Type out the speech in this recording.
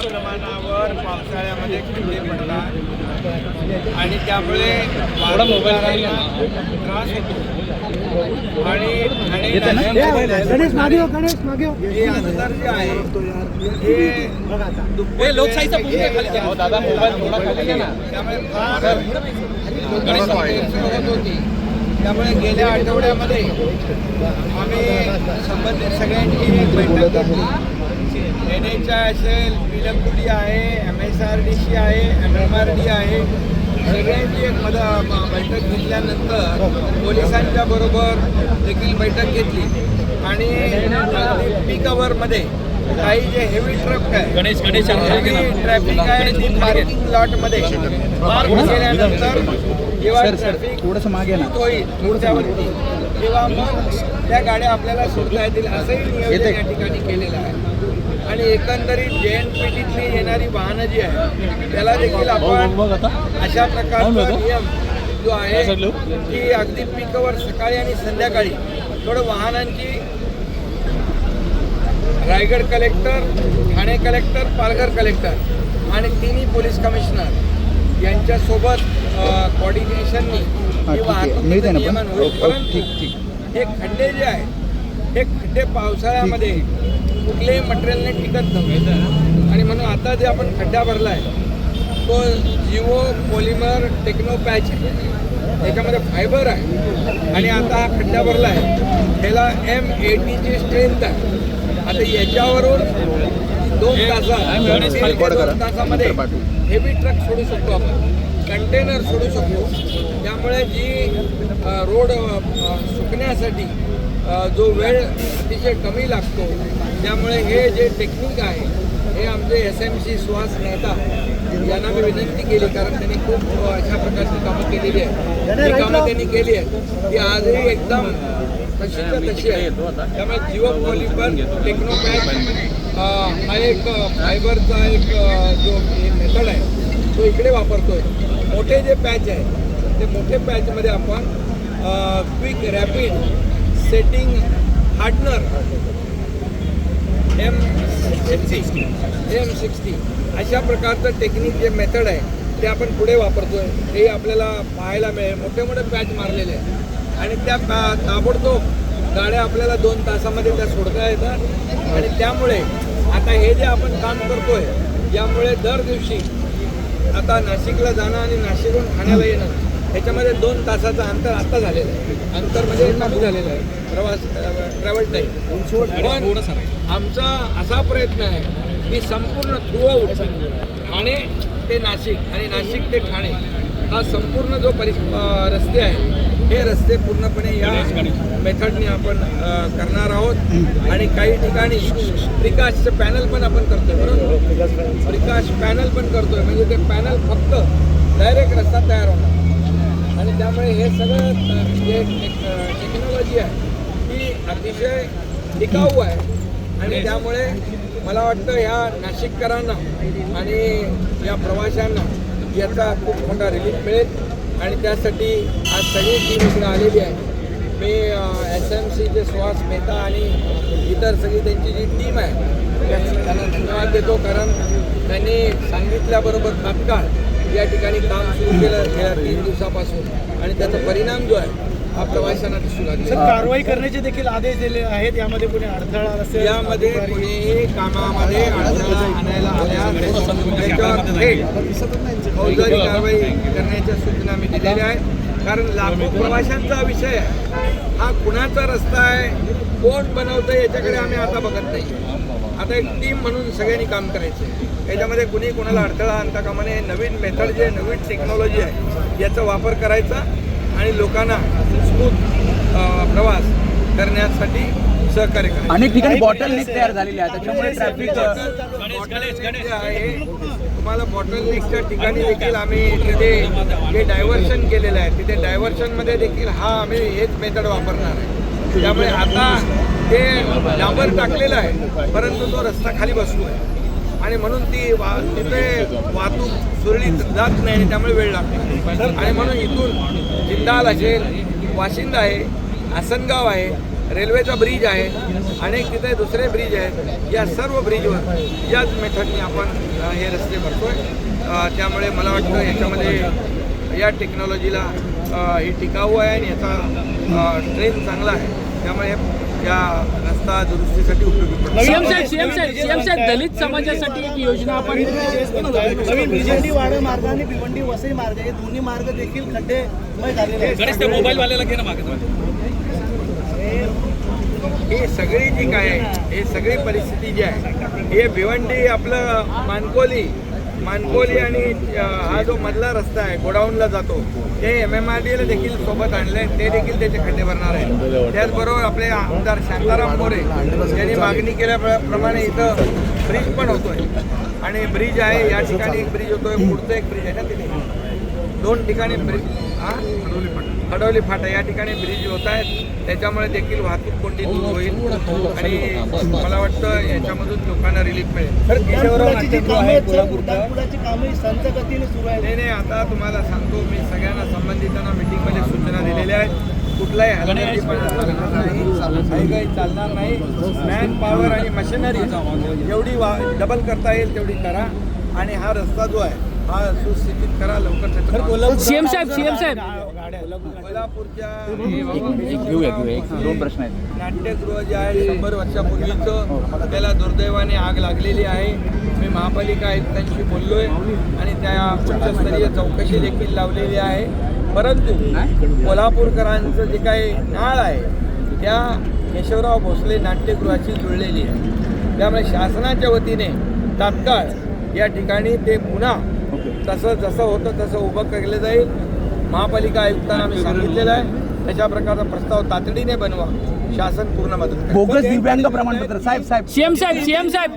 प्रमाणावर पावसाळ्यामध्ये खड्डे पडतात आणि त्यामुळे त्रास होतो. आणि ठाणे नाशिक हे अंतर जे आहे हे लोकशाहीचा दादा मोबाईल थोडा खाली घ्या ना. त्यामुळे फार होती. त्यामुळे गेल्या आठवड्यामध्ये आम्ही संबंधित सगळ्यांची एक बैठक घेतली. एन एच आय असेल पी डब्ल्यू डी आहे M S R D C आहे एम एम आर डी आहे. सगळ्यांची एक मद बैठक घेतल्यानंतर पोलिसांच्या बरोबर देखील बैठक घेतली. आणि पीक आवरमध्ये काही जे हेवी ट्रक आहे गणेश गणेश ट्रॅफिक आहे पार्किंग लॉटमध्ये पार्क केल्यानंतर जेव्हा ट्रॅफिक थोडंसं मागे ना. तेव्हा मग त्या गाड्या आपल्याला सोडता येतील असंही नियोजन या ठिकाणी केलेलं आहे. आणि एकंदरीत जे एन पी टीतली येणारी वाहनं जी आहे त्याला देखील आपण अशा प्रकारचा नियम जो आहे की अगदी पिकवर सकाळी आणि संध्याकाळी थोडं वाहनांची Raigad collector Thane collector Palghar collector आणि तिन्ही पोलीस कमिशनर यांच्यासोबत कॉर्डिनेशननी ही वाहतूक? नियमन होईल. परंतु ठीक, ठीक. हे खड्डे जे आहेत हे खड्डे पावसाळ्यामध्ये कुठल्याही मटेरियलने टिकत नव्हते आणि म्हणून आता जे आपण खड्डा भरलाय तो जिओ पॉलिमर टेक्नो पॅच आहे त्याच्यामध्ये फायबर आहे आणि आता हा खड्डा भरला आहे ह्याला एम एटीची स्ट्रेंथ आहे आता याच्यावरून दोन तासामध्ये हेवी ट्रक सोडू शकतो आपण. कंटेनर सोडू शकतो. त्यामुळे जी रोड सुकण्यासाठी जो वेळ अतिशय कमी लागतो त्यामुळे हे जे टेक्निक आहे हे आमचे S M C Suhas Mehta यांना मी विनंती केली कारण त्यांनी खूप अशा प्रकारची कामं केलेली आहेत. ही कामं त्यांनी केली आहेत ती आजही एकदम तशीच्या तशी आहे त्यामुळे जिओ पॉलिपर टेक्नोपॅक हा एक फायबरचा एक जो मेथड आहे तो इकडे वापरतोय. मोठे जे पॅच आहे ते मोठे पॅचमध्ये आपण quick rapid setting hardener M sixty M sixty अशा प्रकारचं टेक्निक जे मेथड आहे ते आपण पुढे वापरतोय. हे आपल्याला पाहायला मिळेल. मोठे मोठे पॅच मारलेले आहेत. आणि त्या पॅ- ताबडतोब गाड्या आपल्याला दोन तासामध्ये त्या सोडता येतात. आणि त्यामुळे आता हे जे आपण काम करतोय यामुळे दर दिवशी आता नाशिकला जाणं आणि नाशिकहून ठाण्याला येणं ह्याच्यामध्ये दोन तासाचं अंतर आता झालेलं आहे. अंतर म्हणजे कमी झालेलं आहे. प्रवास ट्रॅव्हल टाईम पण आमचा असा प्रयत्न आहे की संपूर्ण थ्रू आउट ठाणे ते नाशिक आणि नाशिक ते ठाणे हा संपूर्ण जो परि रस्ते आहे हे रस्ते पूर्णपणे या मेथडने आपण करणार आहोत. आणि काही ठिकाणी प्रिकाशचं पॅनल पण आपण करतोय बरोबर? प्रिकाश पॅनल पण करतोय. म्हणजे ते पॅनल फक्त डायरेक्ट रस्ता तयार होणार. आणि त्यामुळे हे सगळं जे टेक्नॉलॉजी आहे ही अतिशय टिकाऊ आहे. आणि त्यामुळे मला वाटतं ह्या नाशिककरांना आणि या प्रवाशांना याचा खूप मोठा रिलीफ मिळेल. आणि त्यासाठी आज सगळी टीम इकडे आलेली आहे. मी एस एम सीचे सुहास मेहता आणि इतर सगळी त्यांची जी टीम आहे त्यांना धन्यवाद देतो कारण त्यांनी सांगितल्याबरोबर तात्काळ या ठिकाणी काम सुरू केलं गेल्या तीन दिवसापासून. आणि त्याचा परिणाम जो आहे प्रवाशांना दिसू लागला. कारवाई करण्याचे देखील आदेश दिले आहेत. यामध्ये कोणी अडथळा असेल यामध्ये कुणीही कामामध्ये अडथळा आणायला आल्यास फौजदारी कारवाई करण्याच्या सूचना मी दिलेल्या आहेत. कारण लाखो प्रवाशांचा विषय आहे. हा कुणाचा रस्ता आहे? कोण बनवतं याच्याकडे आम्ही आता बघत नाही. आता एक टीम म्हणून सगळ्यांनी काम करायचं आहे याच्यामध्ये कुणी कोणाला अडथळा आणता कामा नये. नवीन मेथड जे नवीन टेक्नॉलॉजी आहे याचा वापर करायचा. आणि लोकांना स्मूथ प्रवास करण्यासाठी सहकार्य करायचं अनेक ठिकाणी बॉटल लीक तयार झालेली आहे त्याच्यामुळे ट्रॅफिक जे आहे. तुम्हाला बॉटल नेकच्या ठिकाणी देखील आम्ही तिथे जे डायव्हर्शन केलेलं आहे तिथे डायव्हर्शनमध्ये देखील हा आम्ही हेच मेथड वापरणार आहे. त्यामुळे आता ते डांबर टाकलेलं आहे परंतु तो रस्ता खाली बसतो आहे आणि म्हणून ती वा तिथे वाहतूक सुरळीत जात नाही आणि त्यामुळे वेळ लागतो. आणि म्हणून इथून जिंदाल असेल वाशिंद आहे आसनगाव आहे रेल्वेचा ब्रिज आहे अनेक तिथे दुसरे ब्रिज आहेत. या सर्व ब्रिजवर याच मेथडने आपण हे रस्ते भरतोय. आहे त्यामुळे मला वाटतं याच्यामध्ये या टेक्नॉलॉजीला हे ही टिकाऊ आहे आणि याचा ट्रेन चांगला आहे. त्यामुळे या रस्ता दुरुस्तीसाठी उपयोगी पडतो. सीएम साहेब सीएम साहेब सीएम साहेब दलित समाजासाठी एक योजना आपण नवीन भिवंडी वाडा मार्ग आणि भिवंडी वसई मार्ग हे दोन्ही मार्ग देखील खड्डेमय झालेले आहेत. मोबाईल वाल्याला घे ना मागे ही सगळी जी काय आहे ही सगळी परिस्थिती जी आहे हे भिवंडी आपलं मानकोली मानकोली आणि हा जो मधला रस्ता आहे गोडाऊनला जातो ते एम एम आर डीला देखील सोबत आणले ते देखील त्याचे खड्डे भरणार आहे त्याचबरोबर आपले आमदार शांताराम मोरे यांनी मागणी केल्याप्रमाणे इथं ब्रिज पण होतोय. आणि ब्रिज आहे या ठिकाणी एक ब्रिज होतोय पुढचं एक ब्रिज आहे ना तिथे. दोन ठिकाणी ब्रिज हा? खडवली फाटा. या ठिकाणी ब्रिज होत आहेत. त्याच्यामुळे देखील वाहतूक कोंडी दूर होईल. आणि मला वाटतं याच्यामधून लोकांना रिलीफ मिळेल. नाही नाही आता तुम्हाला सांगतो मी सगळ्यांना संबंधितांना मिटिंगमध्ये सूचना दिलेल्या आहेत. कुठलाही नाही. काही काही चालणार नाही. मॅन पॉवर आणि मशिनरी जेवढी वा डबल करता येईल तेवढी करा. आणि हा रस्ता जो आहे हा सुस्थितीत करा लवकर सीएम साहेब सीएम साहेब. कोल्हापूरच्या दोन प्रश्न आहेत. नाट्यगृह जे आहे शंभर वर्षापूर्वीचं त्याला दुर्दैवाने आग लागलेली आहे. मी महापालिका आयुक्तांशी बोललोय आणि त्या उच्चस्तरीय चौकशी देखील लावलेली आहे. परंतु कोल्हापूरकरांचं जे काही नाळ आहे त्या केशवराव भोसले नाट्यगृहाची जुळलेली आहे. त्यामुळे शासनाच्या वतीने तात्काळ या ठिकाणी ते पुन्हा तसं जसं होतं तसं उभं केलं जाईल. महापालिका आयुक्तांना मी सांगितलेलं आहे. त्याच्या प्रकारचा प्रस्ताव तातडीने बनवा. शासन पूर्ण मदत करेल. बोगस दिव्यांग प्रमाणपत्र. साहेब साहेब. सीएम साहेब सीएम साहेब.